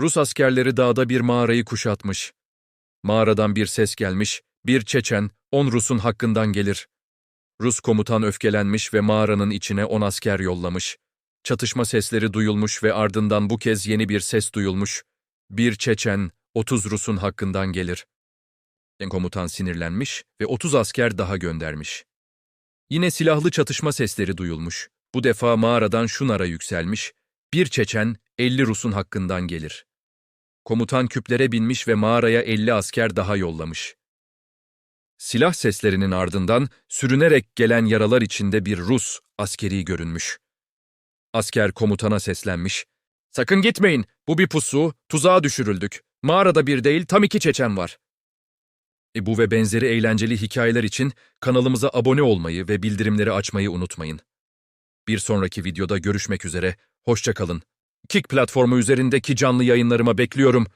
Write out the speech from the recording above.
Rus askerleri dağda bir mağarayı kuşatmış. Mağaradan bir ses gelmiş, bir Çeçen, on Rus'un hakkından gelir. Rus komutan öfkelenmiş ve mağaranın içine on asker yollamış. Çatışma sesleri duyulmuş ve ardından bu kez yeni bir ses duyulmuş. Bir Çeçen, 30 Rus'un hakkından gelir. Komutan sinirlenmiş ve 30 asker daha göndermiş. Yine silahlı çatışma sesleri duyulmuş. Bu defa mağaradan şu nara yükselmiş. Bir Çeçen, 50 Rus'un hakkından gelir. Komutan küplere binmiş ve mağaraya 50 asker daha yollamış. Silah seslerinin ardından sürünerek gelen yaralar içinde bir Rus askeri görünmüş. Asker komutana seslenmiş. Sakın gitmeyin, bu bir pusu, tuzağa düşürüldük. Mağarada bir değil, tam iki Çeçen var. E bu ve benzeri eğlenceli hikayeler için kanalımıza abone olmayı ve bildirimleri açmayı unutmayın. Bir sonraki videoda görüşmek üzere, hoşça Kick platformu üzerindeki canlı yayınlarıma bekliyorum.